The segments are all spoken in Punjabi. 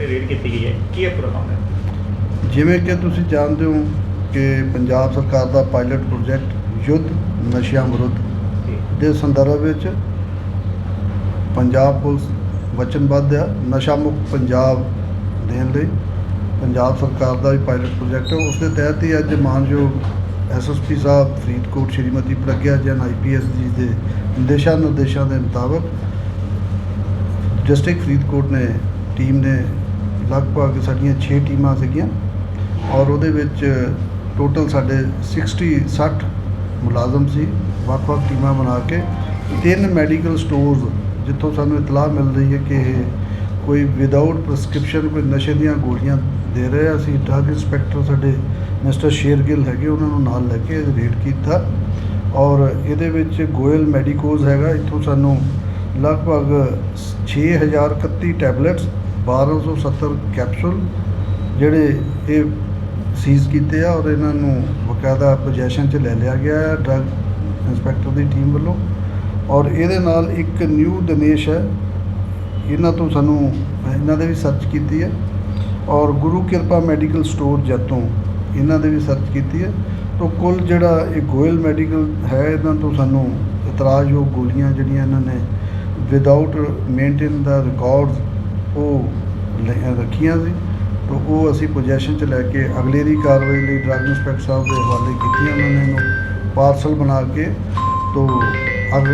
ਤੇ ਰੇਡ ਕੀਤੀ ਗਈ ਹੈ। ਕੀ ਹੈ ਪੂਰਾ ਮਾਮਲਾ ਜਿਵੇਂ ਕਿ ਤੁਸੀਂ ਜਾਣਦੇ ਹੋ ਕਿ ਪੰਜਾਬ ਸਰਕਾਰ ਦਾ ਪਾਇਲਟ ਪ੍ਰੋਜੈਕਟ ਯੁੱਧ ਨਸ਼ਿਆਂ ਵਿਰੁੱਧ ਜੀ। ਦੇ ਸੰਦਰਭ ਵਿੱਚ ਪੰਜਾਬ ਪੁਲਿਸ ਵਚਨਬੱਧ ਆ। ਨਸ਼ਾ ਮੁਕਤ ਪੰਜਾਬ ਦੇਣ ਲਈ ਪੰਜਾਬ ਸਰਕਾਰ ਦਾ ਵੀ ਪਾਇਲਟ ਪ੍ਰੋਜੈਕਟ ਹੈ ਉਸ ਦੇ ਤਹਿਤ ਹੀ ਅੱਜ ਮਾਨਯੋਗ ਐਸਐਸਪੀ ਸਾਹਿਬ ਫਰੀਦਕੋਟ ਸ਼੍ਰੀਮਤੀ ਪ੍ਰਗਿਆ ਜੈਨ ਆਈਪੀਐਸ ਜੀ ਦੇ ਦਿਸ਼ਾ ਨਿਰਦੇਸ਼ਾਂ ਦੇ ਮੁਤਾਬਕ ਡਿਸਟ੍ਰਿਕਟ ਫਰੀਦਕੋਟ ਨੇ ਟੀਮ ਨੇ ਲਗਭਗ ਸਾਡੀਆਂ 6 ਟੀਮਾਂ ਸੀਗੀਆਂ ਔਰ ਉਹਦੇ ਵਿੱਚ ਟੋਟਲ ਸਾਡੇ 60 60 ਮੁਲਾਜ਼ਮ ਸੀ, ਵੱਖ-ਵੱਖ ਟੀਮਾਂ ਬਣਾ ਕੇ, ਤਿੰਨ ਮੈਡੀਕਲ ਸਟੋਰਸ ਜਿੱਥੋਂ ਸਾਨੂੰ ਇਤਲਾਹ ਮਿਲ ਰਹੀ ਹੈ ਕਿ ਇਹ ਕੋਈ ਵਿਦਆਊਟ ਪ੍ਰਸਕ੍ਰਿਪਸ਼ਨ ਕੋਈ ਨਸ਼ੇ ਦੀਆਂ ਗੋਲੀਆਂ ਦੇ ਰਹੇ ਆ। ਅਸੀਂ ਡਰੱਗ ਇੰਸਪੈਕਟਰ ਸਾਡੇ ਮਿਸਟਰ ਸ਼ੇਰਗਿੱਲ ਹੈਗੇ, ਉਹਨਾਂ ਨੂੰ ਨਾਲ ਲੈ ਕੇ ਰੇਡ ਕੀਤਾ। ਔਰ ਇਹਦੇ ਵਿੱਚ ਗੋਇਲ ਮੈਡੀਕੋਜ਼ ਹੈਗਾ, ਇੱਥੋਂ ਸਾਨੂੰ ਲਗਭਗ 6031 ਟੈਬਲੇਟਸ 1270 ਕੈਪਸੂਲ ਜਿਹੜੇ ਇਹ ਸੀਜ਼ ਕੀਤੇ ਆ ਔਰ ਇਹਨਾਂ ਨੂੰ ਬਕਾਇਦਾ ਪੋਜੀਸ਼ਨ 'ਚ ਲੈ ਲਿਆ ਗਿਆ ਹੈ ਡਰੱਗ ਇੰਸਪੈਕਟਰ ਦੀ ਟੀਮ ਵੱਲੋਂ। ਔਰ ਇਹਦੇ ਨਾਲ ਇੱਕ ਨਿਊ ਦਿਨੇਸ਼ ਹੈ। ਇਹਨਾਂ ਤੋਂ ਸਾਨੂੰ, ਇਹਨਾਂ ਦੇ ਵੀ ਸਰਚ ਕੀਤੀ ਹੈ। ਔਰ ਗੁਰੂ ਕਿਰਪਾ ਮੈਡੀਕਲ ਸਟੋਰ ਜੱਤੋਂ ਇਹਨਾਂ ਦੇ ਵੀ ਸਰਚ ਕੀਤੀ ਹੈ। ਤੋਂ ਕੁੱਲ ਜਿਹੜਾ ਇਹ ਗੋਇਲ ਮੈਡੀਕਲ ਹੈ, ਇਹਨਾਂ ਤੋਂ ਸਾਨੂੰ ਇਤਰਾਜ਼ਯੋਗ ਗੋਲੀਆਂ ਜਿਹੜੀਆਂ ਇਹਨਾਂ ਨੇ ਵਿਦਆਊਟ ਮੇਨਟੇਨ ਦਾ ਰਿਕਾਰਡ ਉਹ ਲੈ- ਰੱਖੀਆਂ ਸੀ ਤਾਂ ਉਹ ਅਸੀਂ ਪੋਜੀਸ਼ਨ 'ਚ ਲੈ ਕੇ ਅਗਲੇ ਦੀ ਕਾਰਵਾਈ ਲਈ ਡਰੱਗ ਇੰਸਪੈਕਟਰ ਸਾਹਿਬ ਦੇ ਹਵਾਲੇ ਕੀਤੀਆਂ ਉਹਨਾਂ ਨੇ ਇਹਨੂੰ ਪਾਰਸਲ ਬਣਾ ਕੇ ਤੋਂ ਅਗ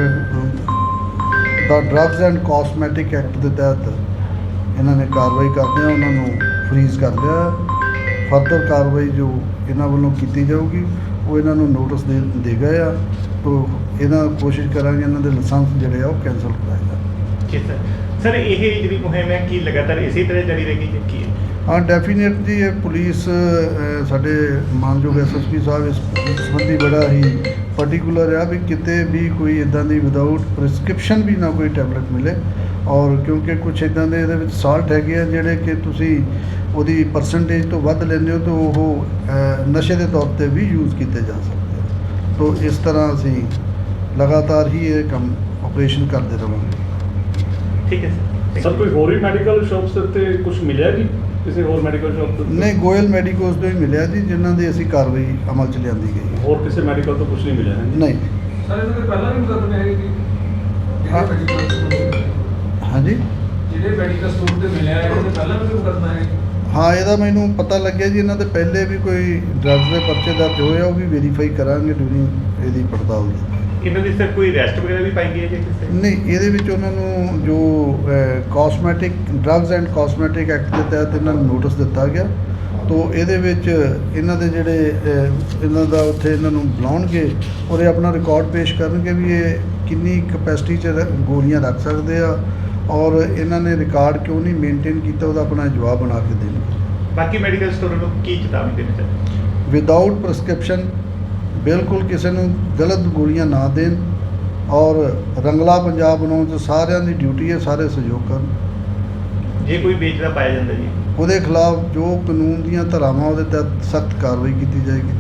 ਦਾ ਡਰੱਗਸ ਐਂਡ ਕਾਸਮੈਟਿਕ ਐਕਟ ਦੇ ਤਹਿਤ ਇਹਨਾਂ ਨੇ ਕਾਰਵਾਈ ਕਰਦਿਆਂ ਉਹਨਾਂ ਨੂੰ ਫ੍ਰੀਜ਼ ਕਰ ਲਿਆ। ਫਰਦਰ ਕਾਰਵਾਈ ਜੋ ਇਹਨਾਂ ਵੱਲੋਂ ਕੀਤੀ ਜਾਊਗੀ, ਉਹ ਇਹਨਾਂ ਨੂੰ ਨੋਟਿਸ ਦੇ ਦੇ ਗਏ ਆ। ਤੋਂ ਇਹਨਾਂ ਕੋਸ਼ਿਸ਼ ਕਰਾਂਗੇ ਇਹਨਾਂ ਦੇ ਲਾਇਸੈਂਸ ਜਿਹੜੇ ਆ ਉਹ ਕੈਂਸਲ ਕਰਾਏ ਜਾਣ। ਠੀਕ ਹੈ। ਸਰ ਇਹ ਜਿਹੜੀ ਮੁਹਿੰਮ ਹੈ ਕੀ ਲਗਾਤਾਰ ਇਸੇ ਤਰ੍ਹਾਂ ਜਾਰੀ ਰਹੇਗੀ ਜਾਂ ਕੀ ਹੈ? ਹਾਂ ਡੈਫੀਨੇਟਲੀ ਇਹ ਪੁਲਿਸ ਅਹ, ਸਾਡੇ ਮਾਨਯੋਗ ਐਸਐਸਪੀ ਸਾਹਿਬ ਇਸ ਸੰਬੰਧੀ ਬੜਾ ਹੀ ਪਾਰਟਿਕੂਲਰ ਆ ਵੀ ਕਿਤੇ ਵੀ ਕੋਈ ਇਦਾਂ ਦੀ ਵਿਦਆਊਟ ਪ੍ਰਿਸਕ੍ਰਿਪਸ਼ਨ ਵੀ ਨਾ ਕੋਈ ਟੈਬਲੇਟ ਮਿਲੇ। ਔਰ ਕਿਉਂਕਿ ਕੁਝ ਇਦਾਂ ਦੇ ਇਹਦੇ ਵਿੱਚ ਸਾਲਟ ਹੈਗੇ ਆ ਜਿਹੜੇ ਕਿ ਤੁਸੀਂ ਉਹਦੀ ਪਰਸੈਂਟੇਜ ਤੋਂ ਵੱਧ ਲੈਂਦੇ ਹੋ ਤਾਂ ਉਹ ਅਹ, ਨਸ਼ੇ ਦੇ ਤੌਰ ਤੇ ਵੀ ਯੂਜ਼ ਕੀਤੇ ਜਾ ਸਕਦੇ ਆ। ਤੋਂ ਇਸ ਤਰ੍ਹਾਂ ਅਸੀਂ ਲਗਾਤਾਰ ਹੀ ਇਹ ਕੰਮ ਆਪਰੇਸ਼ਨ ਕਰਦੇ ਰਹਾਂਗੇ ਠੀਕ ਹੈ ਸਰ। ਸਰ ਕੋਈ ਹੋਰ ਵੀ ਮੈਡੀਕਲ ਸ਼ਾਪਸ ਦੇ ਉੱਤੇ ਕੁਝ ਮਿਲਿਆ ਜੀ? ਕਿਸੇ ਹੋਰ ਮੈਡੀਕਲ ਸ਼ਾਪ ਤੋਂ ਨਹੀਂ ਗੋਇਲ ਮੈਡੀਕੋਜ਼ ਤੋਂ ਹੀ ਮਿਲਿਆ ਜੀ ਜਿਨ੍ਹਾਂ ਦੀ ਅਸੀਂ ਕਾਰਵਾਈ ਅਮਲ ਚ ਲਿਆਂਦੀ ਗਈ। ਹੋਰ ਕਿਸੇ ਮੈਡੀਕਲ ਤੋਂ ਕੁਝ ਨਹੀਂ ਮਿਲਿਆ ਹੈ? ਨਹੀਂ। ਸਰ ਇਹਦੇ ਤੇ ਪਹਿਲਾਂ ਵੀ ਮੁਕੱਦਮੇ ਹੈਗੇ ਜੀ ਹਾਂ। ਜਿਹੜੇ ਮੈਡੀਕਲ ਹਾਂਜੀ? ਜਿਹੜੇ ਮੈਡੀਕਲ ਸਟੋਰ ਤੇ ਮਿਲਿਆ ਹੈ ਇਹਦੇ ਪਹਿਲਾਂ ਵੀ ਮੁਕੱਦਮਾ ਹੈ ਹਾਂ ਇਹਦਾ ਮੈਨੂੰ ਪਤਾ ਲੱਗਿਆ ਜੀ ਇਹਨਾਂ ਦੇ ਪਹਿਲੇ ਵੀ ਕੋਈ ਡਰੱਗਸ ਦੇ ਪਰਚੇ ਦਰਜ ਹੋਏ ਆ ਉਹ ਵੀ ਵੈਰੀਫਾਈ ਕਰਾਂਗੇ ਡਿਊਰਿੰਗ ਇਹਦੀ ਪੜਤਾਲ ਦੀ ਇਹਨਾਂ ਦੀ ਸਰ ਕੋਈ ਰੈਸਟ ਵਗੈਰਾ ਵੀ ਪਾਈ ਗਈ ਹੈ ਜੀ ਕਿਸੇ? ਨਹੀਂ ਇਹਦੇ ਵਿੱਚ ਉਹਨਾਂ ਨੂੰ ਜੋ cosmetic drugs and cosmetic act ਦੇ ਤਹਿਤ ਇਹਨਾਂ ਨੂੰ ਨੋਟਿਸ ਦਿੱਤਾ ਗਿਆ। ਤੋਂ ਇਹਦੇ ਵਿੱਚ ਇਹਨਾਂ ਦੇ ਜਿਹੜੇ ਇਹਨਾਂ ਦਾ ਉੱਥੇ ਇਹਨਾਂ ਨੂੰ ਬੁਲਾਉਣਗੇ ਔਰ ਇਹ ਆਪਣਾ ਰਿਕਾਰਡ ਪੇਸ਼ ਕਰਨਗੇ ਵੀ ਇਹ ਕਿੰਨੀ ਕਪੈਸਿਟੀ 'ਚ ਗੋਲੀਆਂ ਰੱਖ ਸਕਦੇ ਆ ਔਰ ਇਹਨਾਂ ਨੇ ਰਿਕਾਰਡ ਕਿਉਂ ਨਹੀਂ ਮੇਨਟੇਨ ਕੀਤਾ ਉਹਦਾ ਆਪਣਾ ਜਵਾਬ ਬਣਾ ਕੇ ਦੇਣਗੇ। ਬਾਕੀ ਮੈਡੀਕਲ ਸਟੋਰਾਂ ਨੂੰ ਕੀ ਚੇਤਾਵਨੀ ਦੇਣੀ ਚਾਹੀਦੀ? ਵਿਦਆਊਟ ਪ੍ਰਸਕ੍ਰਿਪਸ਼ਨ ਬਿਲਕੁਲ ਕਿਸੇ ਨੂੰ ਗਲਤ ਗੋਲੀਆਂ ਨਾ ਦੇਣ ਔਰ ਰੰਗਲਾ ਪੰਜਾਬ ਬਣਾਉਣ 'ਚ ਸਾਰਿਆਂ ਦੀ ਡਿਊਟੀ ਹੈ ਸਾਰੇ ਸਹਿਯੋਗ ਕਰਨ। ਜੇ ਕੋਈ ਵੇਚਦਾ ਪਾਇਆ ਜਾਂਦਾ ਜੀ। ਉਹਦੇ ਖਿਲਾਫ ਜੋ ਕਾਨੂੰਨ ਦੀਆਂ ਧਾਰਾਵਾਂ ਉਹਦੇ ਤਹਿਤ ਸਖਤ ਕਾਰਵਾਈ ਕੀਤੀ ਜਾਏਗੀ।